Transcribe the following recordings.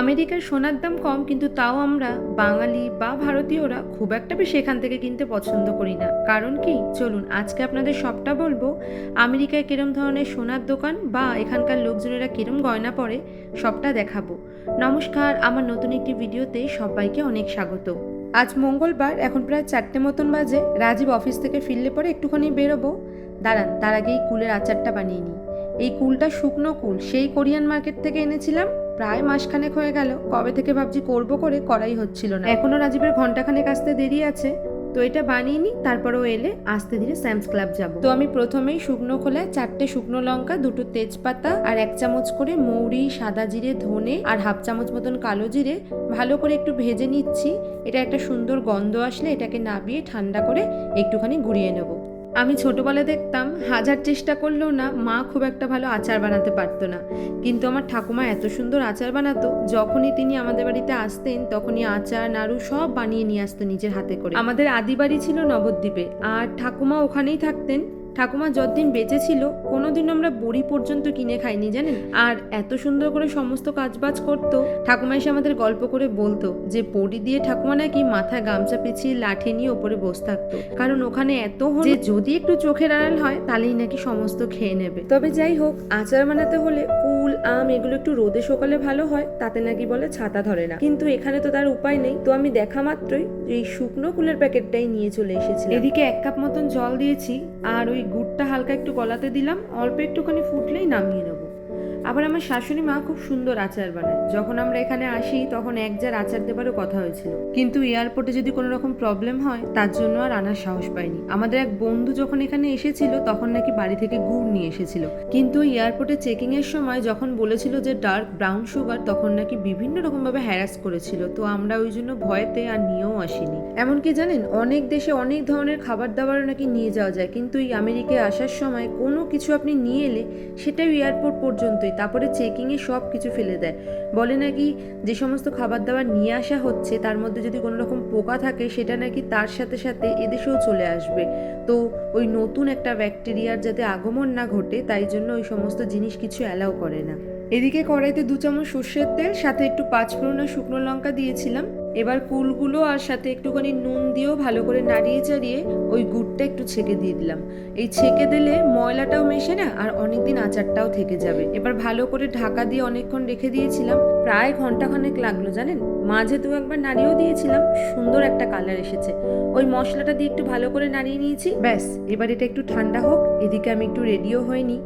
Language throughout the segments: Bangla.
আমেরিকার সোনার দাম কম, কিন্তু তাও আমরা বাঙালি বা ভারতীয়রা খুব একটা বেশি এখান থেকে কিনতে পছন্দ করি না। কারণ কি? চলুন, আজকে আপনাদের সবটা বলব, আমেরিকায় কিরম ধরনের সোনার দোকান বা এখানকার লোকজনেরা কিরম গয়না পরে, সবটা দেখাবো। নমস্কার, আমার নতুন একটি ভিডিওতে সবাইকে অনেক স্বাগত। আজ মঙ্গলবার, এখন প্রায় চারটে মতন বাজে, রাজীব অফিস থেকে ফিরলে পরে একটুখানি বেরোবো। দাঁড়ান, তার আগেই কুলের আচারটা বানিয়ে নিই। এই কুলটা শুকনো কুল, সেই কোরিয়ান মার্কেট থেকে এনেছিলাম। প্রায় মাসখানেক হয়ে গেল, কবে থেকে ভাবছি করব করে করাই হচ্ছিল না। এখনও রাজীবের ঘন্টাখানেক আসতে দেরি আছে, তো এটা বানিয়ে নিই তারপরেও এলে আস্তে ধীরে স্যামস ক্লাব যাব। তো আমি প্রথমেই শুকনো খোলায় চারটে শুকনো লঙ্কা, দুটো তেজপাতা আর এক চামচ করে মৌরি, সাদা জিরে, ধনে আর হাফ চামচ মতন কালো জিরে ভালো করে একটু ভেজে নিচ্ছি। এটা একটা সুন্দর গন্ধ আসলে এটাকে নাবিয়ে ঠান্ডা করে একটুখানি গুঁড়িয়ে নেব। আমি ছোটবেলা দেখতাম, হাজার চেষ্টা করলেও না, মা খুব একটা ভালো আচার বানাতে পারতো না। কিন্তু আমার ঠাকুমা এত সুন্দর আচার বানাতো, যখনই তিনি আমাদের বাড়িতে আসতেন, তখনই আচার, নাড়ু সব বানিয়ে নিয়ে আসতো নিজের হাতে করে। আমাদের আদি বাড়ি ছিল নবদ্বীপে, আর ঠাকুমা ওখানেই থাকতেন। ঠাকুমা যতদিন বেঁচে ছিল কোনোদিন আমরা বড়ি পর্যন্ত কিনে খাইনি, জানেন? আর এত সুন্দর করে সমস্ত কাজবাজ করতো, ঠাকুমা এসে আমাদের গল্প করে বলতো যে, বড়ি দিয়ে ঠাকুমা নাকি মাথায় গামছা পেঁচিয়ে লাঠি নিয়ে ওপরে বসে থাকতো। কারণ ওখানে এত যে, যদি একটু চোখের আড়াল হয়, তাহলেই নাকি সমস্ত খেয়ে নেবে। তবে যাই হোক, আচার বানাতে হলে কুল আম, এগুলো একটু রোদে সকালে ভালো হয়, তাতে নাকি বলে ছাতা ধরে না। কিন্তু এখানে তো তার উপায় নেই। তো আমি দেখা মাত্রই এই শুকনো কুলের প্যাকেটটাই নিয়ে চলে এসেছি এদিকে এক কাপ মতন জল দিয়েছি, আর ওই গুড়টা হালকা একটু গলাতে দিলাম, অল্প একটুখানি ফুটলেই নামিয়ে নেব। আবার আমার শাশুড়ি মা খুব সুন্দর আচার বানায়। যখন আমরা এখানে আসি, তখন এক জার আচার দেবারও কথা হয়েছিল। কিন্তু এয়ারপোর্টে যদি কোনো রকম প্রবলেম হয়, তার জন্য আর আনার সাহস পাইনি। আমাদের এক বন্ধু যখন এখানে এসেছিল, তখন নাকি বাড়ি থেকে গুড় নিয়ে এসেছিল। কিন্তু এয়ারপোর্টে চেকিং এর সময় যখন বলেছিল যে ডার্ক ব্রাউন সুগার, তখন নাকি বিভিন্ন রকম ভাবে হ্যারাস করেছিল। তো আমরা ওই জন্য ভয়েতে আর নিয়েও আসিনি। এমনকি জানেন, অনেক দেশে অনেক ধরনের খাবার দাবারও নাকি নিয়ে যাওয়া যায়। কিন্তু এই আমেরিকায় আসার সময় কোনো কিছু আপনি নিয়ে এলে সেটাই এয়ারপোর্ট পর্যন্তই, তারপরে চেকিংয়ে সব কিছু ফেলে দেয়। বলে নাকি যে সমস্ত খাবার দাবার নিয়ে আসা হচ্ছে, তার মধ্যে যদি কোনো রকম পোকা থাকে, সেটা নাকি তার সাথে সাথে এদেশেও চলে আসবে। তো ওই নতুন একটা ব্যাকটেরিয়ার যাতে আগমন না ঘটে, তাই জন্য ওই সমস্ত জিনিস কিছু অ্যালাউ করে না। এদিকে কড়াইতে দু চামচ সর্ষের তেল, সাথে একটু পাঁচফোড়ন আর শুকনো লঙ্কা দিয়েছিলাম। এবার কুলগুলো আর সাথে একটুখানি নুন দিয়েও ভালো করে নাড়িয়ে চাড়িয়ে ওই গুড়টা একটু ছেঁকে দিয়ে দিলাম। এই ছেঁকে দিলে ময়লাটাও মেশে না আর অনেকদিন আচারটাও থেকে যাবে। এবার ভালো করে ঢাকা দিয়ে অনেকক্ষণ রেখে দিয়েছিলাম। প্রায় ঘন্টাখানেক লাগল, জানেন? মাঝে দু একবার নাড়িয়েও দিয়েছিলাম, সুন্দর একটা কালার এসেছে। ওই মশলাটা দিয়ে একটু ভালো করে নাড়িয়ে নিয়েছি। ব্যাস, এবার এটা একটু ঠান্ডা হোক, এদিকে আমি একটু রেডিও হয়নি।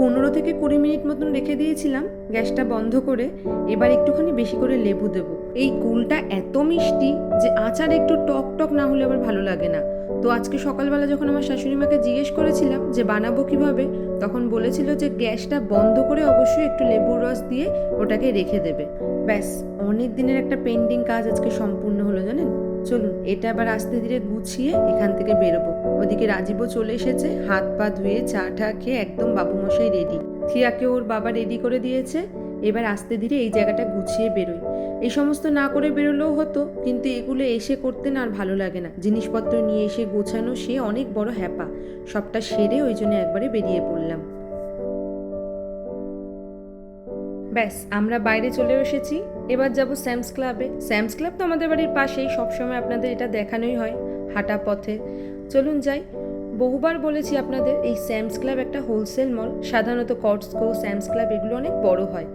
পনেরো থেকে কুড়ি মিনিট মতন রেখে দিয়েছিলাম গ্যাসটা বন্ধ করে। এবার একটুখানি বেশি করে লেবু দেবো। এই কুলটা এত মিষ্টি যে আচার একটু টক টক না হলে আবার ভালো লাগে না। তো আজকে সকালবেলা যখন আমার শাশুড়ি মাকে জিজ্ঞেস করেছিলাম যে বানাবো কীভাবে, তখন বলেছিল যে গ্যাসটা বন্ধ করে অবশ্যই একটু লেবুর রস দিয়ে ওটাকে রেখে দেবে। ব্যাস, অনেক দিনের একটা পেন্ডিং কাজ আজকে সম্পূর্ণ হলো, জানেন? চলুন, এটা আবার আস্তে ধীরে গুছিয়ে এখান থেকে বেরোবো। ওদিকে রাজীবও চলে এসেছে, হাত পা ধুয়ে চা টা খেয়ে একদম বাবুমশাই রেডি থিয়াকে ওর বাবা রেডি করে দিয়েছে, এবার আস্তে ধীরে এই জায়গাটা গুছিয়ে বেরোই। এই সমস্ত না করে বেরোলেও হতো, কিন্তু এগুলো এসে করতে না আর ভালো লাগে না। জিনিসপত্র নিয়ে এসে গোছানো, সে অনেক বড় হ্যাপা। সবটা সেরে ওই জন্য একবারে বেরিয়ে পড়লাম। ব্যাস, আমরা বাইরে চলে এসেছি। এবার যাব স্যামস ক্লাবে স্যামস ক্লাব তো আমাদের বাড়ির পাশেই, সবসময় আপনাদের এটা দেখানোই হয়, হাঁটা পথে। চলুন যাই। বহুবার বলেছি আপনাদের, এই স্যামস ক্লাব একটা হোলসেল মল সাধারণত কটসকো স্যামস ক্লাব এগুলো অনেক বড় হয়।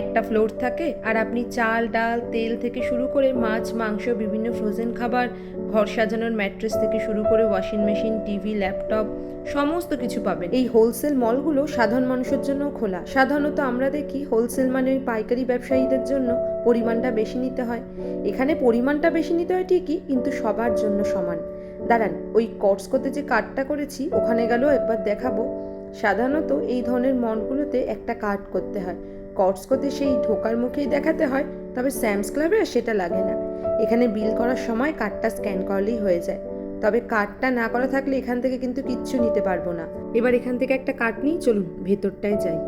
একটা ফ্লোর থাকে, আর আপনি চাল, ডাল, তেল থেকে শুরু করে মাছ, মাংস, বিভিন্ন ফ্রোজেন খাবার ঘর সাজানোর ম্যাট্রেস থেকে শুরু করে ওয়াশিং মেশিন, টিভি, ল্যাপটপ, সমস্ত কিছু পাবেন। এই হোলসেল মলগুলো সাধারণ মানুষের জন্য খোলা। সাধারণত আমরা দেখি হোলসেল মানে পাইকারি ব্যবসায়ীদের জন্য পরিমাণটা বেশি নিতে হয়। এখানে পরিমাণটা বেশি নিতে হয় ঠিকই, কিন্তু সবার জন্য সমান। দাঁড়ান, ওই কটসকোতে যে কার্ডটা করেছি, ওখানে গেলেও একবার দেখাবো। সাধারণত এই ধরনের মলগুলোতে একটা কার্ড করতে হয়। কটসকোতে সেই ঢোকার মুখেই দেখাতে হয়, তবে স্যামস ক্লাবে আর সেটা লাগে না। এখানে বিল করার সময় কার্ডটা স্ক্যান করলেই হয়ে যায়। তবে কার্ডটা না করা থাকলে এখান থেকে কিন্তু কিচ্ছু নিতে পারব না। এবার এখান থেকে একটা কার্ড নিয়ে চলুন ভেতরটায় যাই।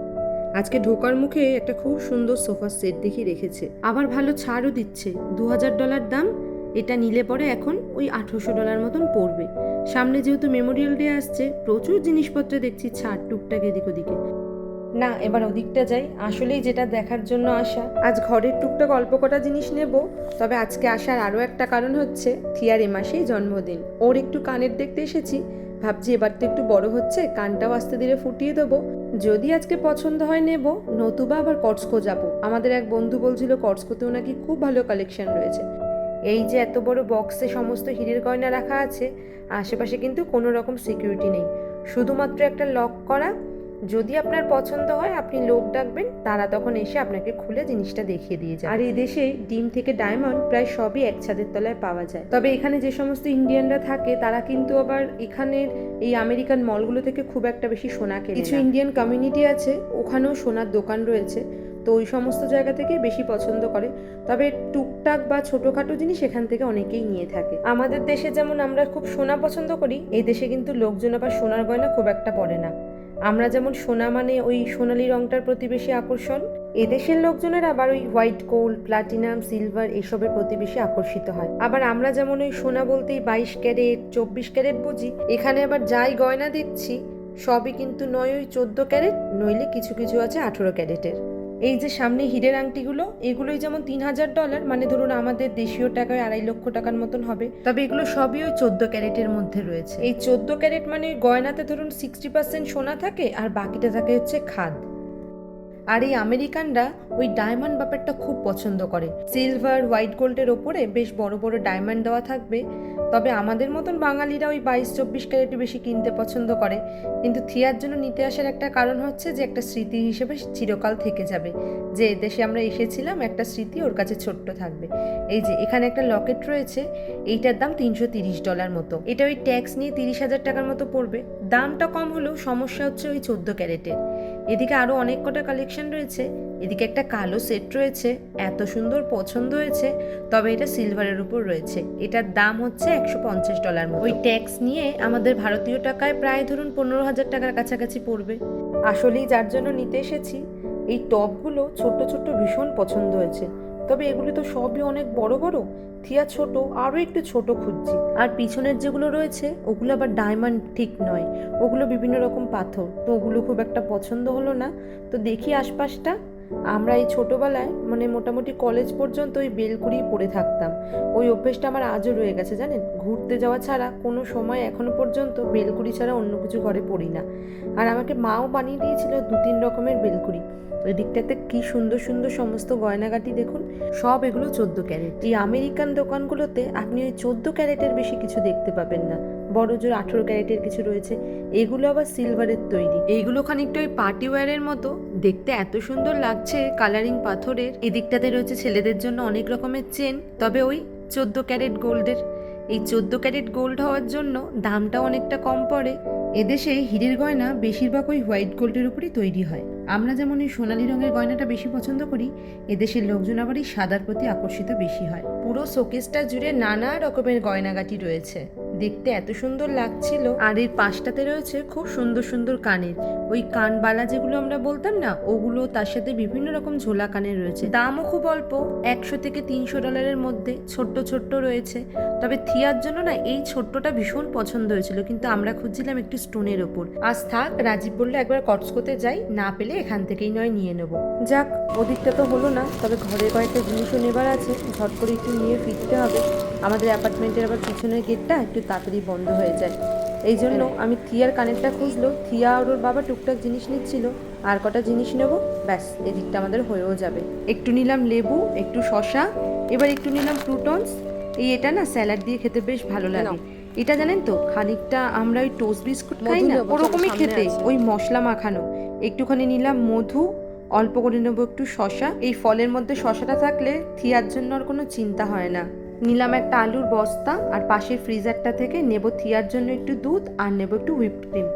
আজকে ঢোকার মুখে একটা খুব সুন্দর সোফা সেট দেখি রেখেছে। আবার ভালো ছাড়ও দিচ্ছে। দু হাজার ডলার দাম, এটা নিলে পরে এখন ওই আঠেরোশো ডলার মতন পড়বে। সামনে যেহেতু মেমোরিয়াল ডে আসছে, প্রচুর জিনিসপত্রে দেখছি ছাড় টুকটাক এদিক ওদিকে। না, এবার ওদিকটা যাই। আসলেই যেটা দেখার জন্য আসা। আজ ঘরের টুকটাক অল্প কটা জিনিস নেব, তবে আজকে আসার আরও একটা কারণ হচ্ছে থিয়ার এ মাসেই জন্মদিন। ওর একটু কানের দেখতে এসেছি, ভাবছি এবার তো একটু বড় হচ্ছে, কানটাও আস্তে ধীরে ফুটিয়ে দেবো। যদি আজকে পছন্দ হয় নেব, নতুবা আবার কটস্কো যাব। আমাদের এক বন্ধু বলছিল কটস্কোতেও নাকি খুব ভালো কালেকশন রয়েছে। এই যে এত বড় বক্সে সমস্ত হিরের গয়না রাখা আছে, আশেপাশে কিন্তু কোনো রকম সিকিউরিটি নেই। শুধুমাত্র একটা লক করা যদি আপনার পছন্দ হয় আপনি লোক ডাকবেন তারা তখন এসে আপনাকে খুলে জিনিসটা দেখিয়ে দিয়ে যায় আর এই দেশে ডিম থেকে ডায়মন্ড প্রায় সবই এক ছাদের তলায় পাওয়া যায়। তবে এখানে যে সমস্ত ইন্ডিয়ানরা থাকে তারা কিন্তু আবার এখানের এই আমেরিকান মলগুলো থেকে খুব একটা বেশি সোনা কেনে কিছু ইন্ডিয়ান কমিউনিটি আছে ওখানেও সোনার দোকান রয়েছে তো ওই সমস্ত জায়গা থেকে বেশি পছন্দ করে। তবে টুকটাক বা ছোটোখাটো জিনিস এখান থেকে অনেকেই নিয়ে থাকে। আমাদের দেশে যেমন আমরা খুব সোনা পছন্দ করি এই দেশে কিন্তু লোকজন আবার সোনার গয়না খুব একটা পড়ে না। আমরা যেমন সোনা মানে ওই সোনালি রংটার প্রতি বেশি আকর্ষণ, এদেশের লোকজনের আবার ওই হোয়াইট, গোল্ড, প্লাটিনাম, সিলভার এসবের প্রতি বেশি আকর্ষিত হয়। আবার আমরা যেমন ওই সোনা বলতেই বাইশ ক্যারেট, চব্বিশ ক্যারেট বুঝি, এখানে আবার যাই গয়না দিচ্ছি, সবই কিন্তু নয় ওই চোদ্দ ক্যারেট, নইলে কিছু কিছু আছে আঠেরো ক্যারেটের। এই যে সামনে হিরের আংটিগুলো এগুলোই যেমন তিন হাজার ডলার মানে ধরুন আমাদের দেশীয় টাকায় আড়াই লক্ষ টাকার মতন হবে। তবে এগুলো সবই ওই চোদ্দ ক্যারেটের মধ্যে রয়েছে। এই চোদ্দ ক্যারেট মানে গয়নাতে ধরুন সিক্সটি পার্সেন্ট সোনা থাকে আর বাকিটা থাকে হচ্ছে খাদ। আর এই আমেরিকানরা ওই ডায়মন্ড ব্যাপারটা খুব পছন্দ করে। সিলভার হোয়াইট গোল্ডের ওপরে বেশ বড় বড় ডায়মন্ড দেওয়া থাকবে। তবে আমাদের মতন বাঙালিরা ওই বাইশ চব্বিশ ক্যারেটই বেশি কিনতে পছন্দ করে। কিন্তু থিয়ার জন্য নিতে আসার একটা কারণ হচ্ছে যে, একটা স্মৃতি হিসেবে চিরকাল থেকে যাবে। যে দেশে আমরা এসেছিলাম, একটা স্মৃতি ওর কাছে ছোট্ট থাকবে। এই যে, এখানে একটা লকেট রয়েছে, এইটার দাম তিনশো তিরিশ ডলার মতো। এটা ওই ট্যাক্স নিয়ে তিরিশ হাজার টাকার মতো পড়বে। দামটা কম হলেও সমস্যা হচ্ছে ওই চোদ্দ ক্যারেটের। এদিকে আরও অনেক কটা কালেকশন রয়েছে। এদিকে একটা কালো সেট রয়েছে। এত সুন্দর পছন্দ হয়েছে, তবে এটা সিলভারের উপর রয়েছে। এটার দাম হচ্ছে একশো পঞ্চাশ ডলার মতো। ওই ট্যাক্স নিয়ে আমাদের ভারতীয় টাকায় প্রায় ধরুন পনেরো হাজার টাকার কাছাকাছি পড়বে। আসলেই যার জন্য নিতে এসেছি এই টপগুলো ছোট্ট ছোট্ট ভীষণ পছন্দ হয়েছে। তবে এগুলো তো সবই অনেক বড় বড় থিয়া ছোট আরও একটু ছোট খুঁজছি। আর পিছনের যেগুলো রয়েছে ওগুলো আবার ডায়মন্ড ঠিক নয়। ওগুলো বিভিন্ন রকম পাথর তো ওগুলো খুব একটা পছন্দ হলো না। তো দেখি আশপাশটা আমরা এই ছোটোবেলায় মানে মোটামুটি কলেজ পর্যন্ত ওই বেলকুড়ি পড়ে থাকতাম। ওই অভ্যেসটা আমার আজও রয়ে গেছে জানেন? ঘুরতে যাওয়া ছাড়া কোনো সময় এখনও পর্যন্ত বেলকুড়ি ছাড়া অন্য কিছু ঘরে পড়ি না। আর আমাকে মাও বানিয়ে দিয়েছিল দু তিন রকমের বেলকুড়ি ওই দিকটাতে কি সুন্দর সুন্দর সমস্ত গয়নাগাটি দেখুন, সব এগুলো চোদ্দ ক্যারেট। এই আমেরিকান দোকানগুলোতে আপনি ওই চোদ্দ ক্যারেটের বেশি কিছু দেখতে পাবেন না। বড় জোর আঠেরো ক্যারেটের কিছু রয়েছে। এগুলো আবার সিলভারের তৈরি। এইগুলো খানিকটা ওই পার্টি ওয়্যারের মতো। দেখতে এত সুন্দর লাগছে কালারিং পাথরের। এদিকটাতে রয়েছে ছেলেদের জন্য অনেক রকমের চেন তবে ওই চোদ্দ ক্যারেট গোল্ডের। এই চোদ্দ ক্যারেট গোল্ড হওয়ার জন্য দামটাও অনেকটা কম পড়ে। এদেশে হীরের গয়না বেশিরভাগ ওই হোয়াইট গোল্ডের উপরই তৈরি হয়। আমরা যেমন এই সোনালি রঙের গয়নাটা বেশি পছন্দ করি, এদেশের লোকজন আবার এই সাদার প্রতি আকর্ষিত বেশি হয়। পুরো শোকেসটা জুড়ে নানা রকমের গয়নাগাটি রয়েছে। দেখতে এত সুন্দর লাগছিল। আর এর পাশটাতে রয়েছে খুব সুন্দর সুন্দর কানের। ওই কানবালা যেগুলো আমরা বলতাম না, ওগুলো তার সাথে বিভিন্ন রকম ঝোলা কানের রয়েছে। দামও খুব অল্প, একশো থেকে তিনশো ডলারের মধ্যে ছোট্ট ছোট্ট রয়েছে। তবে থিয়ার জন্য না এই ছোট্টটা ভীষণ পছন্দ হয়েছিল, কিন্তু আমরা খুঁজছিলাম একটু স্টোনের ওপর। আজ থাক, রাজীব বলল একবার কটস্কোতে যাই, না পেলে এখান থেকেই নয় নিয়ে নেব। যাক, ওদিকটা তো হলো না, তবে ঘরের কয়েকটা জিনিসও নেবার আছে। ঝট করে একটু নিয়ে ফিরতে হবে। আমাদের অ্যাপার্টমেন্টের আবার পিছনের গেটটা একটু তাড়াতাড়ি বন্ধ হয়ে যায়। এই জন্য আমি থিয়ার কানেরটা খুঁজলো থিয়া আর ওর বাবা টুকটাক জিনিস নিচ্ছিল। আর কটা জিনিস নেব? ব্যাস এদিকটা আমাদের হয়েও যাবে। একটু নিলাম লেবু একটু শশা এবার একটু নিলাম ক্রুটনস এই এটা না স্যালাড দিয়ে খেতে বেশ ভালো লাগে। এটা জানেন তো খানিকটা আমরা ওই টোস্ট বিস্কুট খাই না? ওরকমই খেতে ওই মশলা মাখানো। একটুখানি নিলাম মধু অল্প করে নেব একটু শশা এই ফলের মধ্যে শশাটা থাকলে থিয়ার জন্য আর কোনো চিন্তা হয় না। নিলাম একটা আলুর বস্তা আর পাশের ফ্রিজারটা থেকে নেব থিয়ার জন্য একটু দুধ আর নেব একটু হুইপড ক্রিম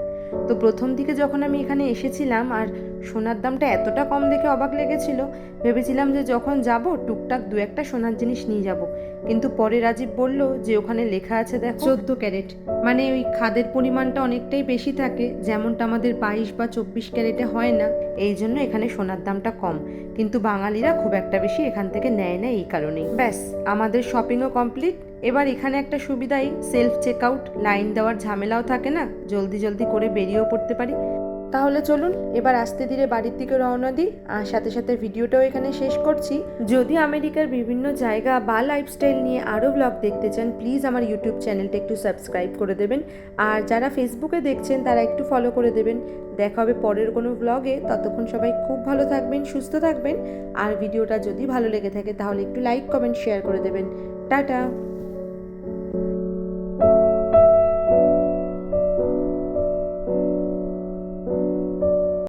তো প্রথম দিকে যখন আমি এখানে এসেছিলাম আর সোনার দামটা এতটা কম দেখে অবাক লেগেছিল ভেবেছিলাম যে যখন যাব টুকটাক দু একটা সোনার জিনিস নিয়ে যাব। কিন্তু পরে রাজীব বলল যে ওখানে লেখা আছে দেখো চোদ্দ ক্যারেট। মানে ওই খাদের পরিমাণটা অনেকটাই বেশি থাকে যেমনটা আমাদের বাইশ বা চব্বিশ ক্যারেটে হয় না। এই জন্য এখানে সোনার দামটা কম। কিন্তু বাঙালিরা খুব একটা বেশি এখান থেকে নেয় না এই কারণেই। ব্যাস আমাদের শপিংও কমপ্লিট এবার এখানে একটা সুবিধাই সেলফ চেক আউট লাইন দেওয়ার ঝামেলাও থাকে না? জলদি জলদি করে বেরিয়েও পড়তে পারি। তাহলে চলুন, এবার আস্তে ধীরে বাড়ির দিকে রওনা দিই। আর সাথে সাথে ভিডিওটাও এখানে শেষ করছি। যদি আমেরিকার বিভিন্ন জায়গা বা লাইফস্টাইল নিয়ে আরও ব্লগ দেখতে চান প্লিজ আমার ইউটিউব চ্যানেলটা একটু সাবস্ক্রাইব করে দেবেন। আর যারা ফেসবুকে দেখছেন, তারা একটু ফলো করে দেবেন। দেখা হবে পরের কোনো ব্লগে ততক্ষণ সবাই খুব ভালো থাকবেন, সুস্থ থাকবেন। আর ভিডিওটা যদি ভালো লেগে থাকে, তাহলে একটু লাইক কমেন্ট শেয়ার করে দেবেন। টাটা!